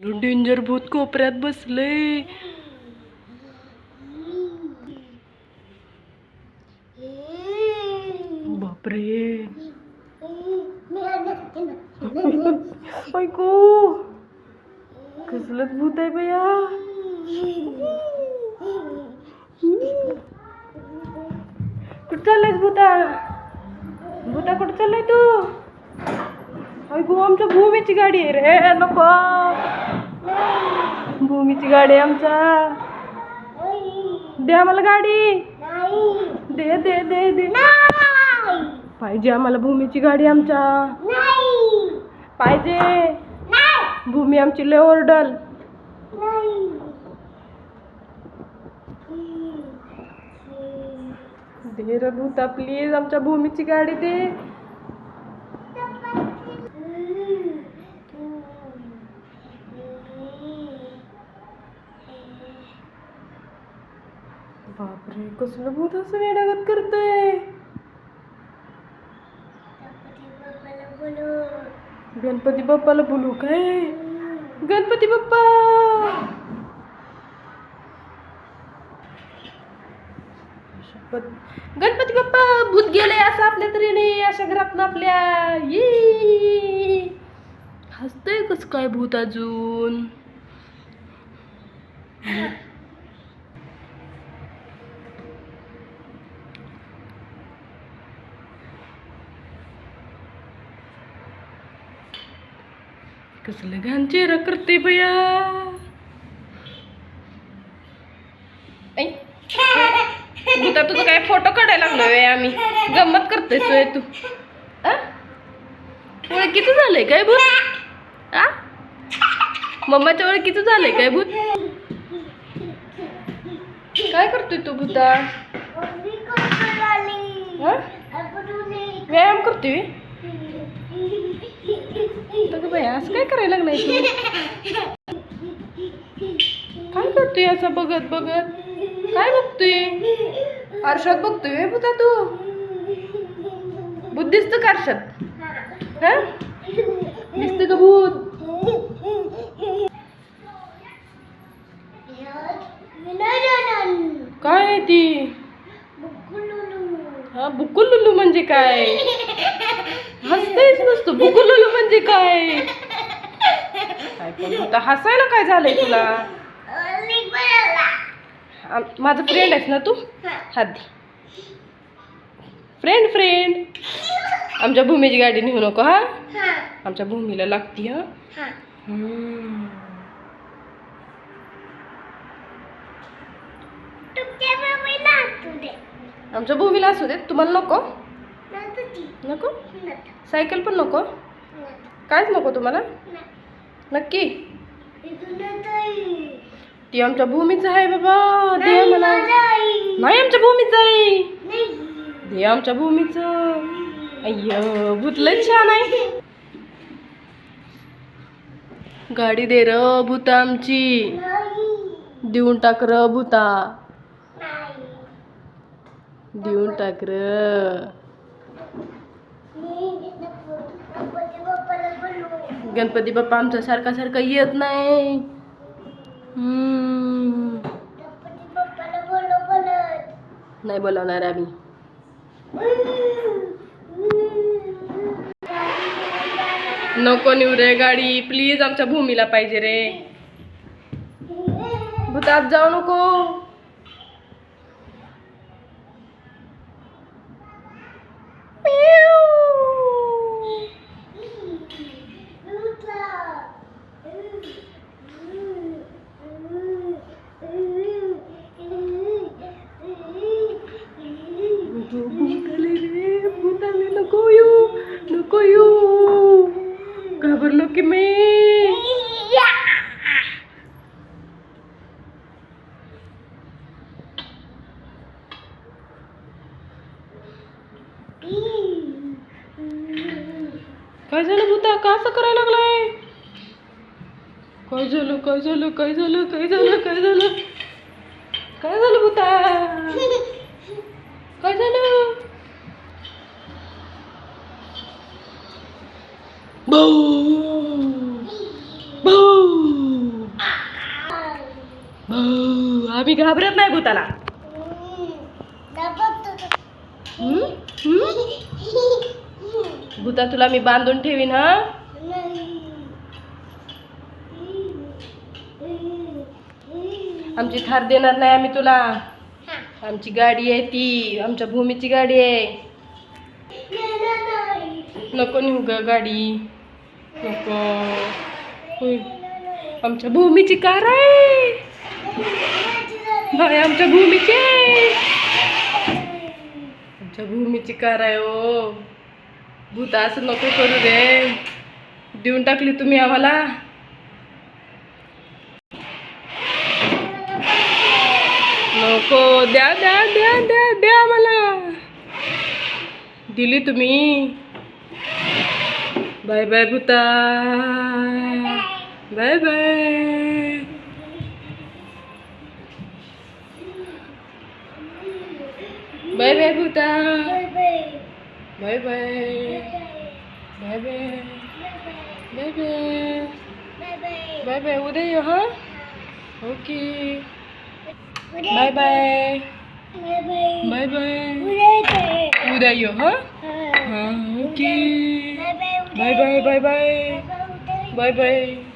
Danger भूत कोपऱ्यात बसले. बापरे. ऐकू. कसलंच भूत आहे बया कुठं चाललायस भूता? भूता कुठं चाललाय तू? ऐकू आमच्या भूमीची गाडी आहे रे. नको. भूमीची गाडी आमच्या. दे आम्हाला गाडी. दे दे दे दे. पाहिजे आम्हाला भूमीची गाडी आमच्या. पाहिजे. भूमी आमची लय ओरडल. दे रे प्लीज आमच्या भूमीची गाडी दे. बापरे कसलं भूत असं वेडागत करतय? गणपती बाप्पाला बोलू काय? गणपती बाप्पा. गणपती बाप्पा भूत गेले असं आपल्या तऱ्हेने अशा घरात आपल्या. ये! हसतंय कस काय भूत अजून? कसलं घाण चेहरा करते बया तुझं काय फोटो काढायला लागलोय आम्ही? गंमत करतोय सोय तू? ओळखीचं झालंय काय भूत? आ मम्माच्या ओळखीचं झालंय काय भूत? काय करतोय तू भूता? हा? व्यायाम करतोय? बाई असं काय करायला लागलाय तू? काय करतोय असं बघत बघत? काय बघतोय? आरशात बघतोय व्हय तू? बुद्धिस्त दिसतं का आरशात? हा? का भूत? काय ती? हा बुकुलुलू म्हणजे काय? हसतेच नसतो बुकुलुलू म्हणजे काय? काय पण हसायला काय झालंय तुला? आम- माझं फ्रेंड आहेस ना तू? हात दे. फ्रेंड फ्रेंड आमच्या भूमीची गाडी नेऊ नको हा? आमच्या भूमीला लागती हा? हम्म. आमच्या भूमीला असू देत तुम्हाला नको? नको? सायकल पण नको? कायच नको तुम्हाला? नक्की? ती आमच्या भूमीच आहे बाबा. दे मला नाही आमच्या भूमीच आहे. दे आमच्या भूमीच. अय्य भूतलंच छान आहे. गाडी दे र भूता आमची. देऊन टाक र भूता. देऊन टाक र. गणपती बाप्पा आमचा सारखा सारखा येत नाही. नाही बोलावणार आम्ही. नको नेऊ रे गाडी. प्लीज आमच्या भूमीला पाहिजे रे. भूतात जाऊ नको भूत आले रे भूत आले नको येऊ नको येऊ घाबरलो की मी. काय झालं भूता? का असं करायला लागलाय? काय झालं? काय झालं? काय झालं? काय झालं? काय झालं? काय झालं भूता? काय झालं? भाऊ आम्ही घाबरत नाही भूताला? भूता तुला मी बांधून ठेवीन हा? आमची थार देणार नाही आम्ही तुला. आमची गाडी आहे ती आमच्या भूमीची गाडी आहे. नको नेऊ ग गाडी. नको. आमच्या भूमीची कार आहे. बाय आमच्या भूमीची. आमच्या भूमीची कार आहे ओ भूत असं नको करू दे देऊन टाकली तुम्ही आम्हाला. नको द्या द्या द्या द्या द्या मला दिली तुम्ही. बाय बाय भूता. Bye bye. बाय बाय भूता bye bye bye bye bye bye bye bye उद्या येऊ हा okay bye bye bye bye उद्या येऊ हा हा okay bye bye bye bye bye bye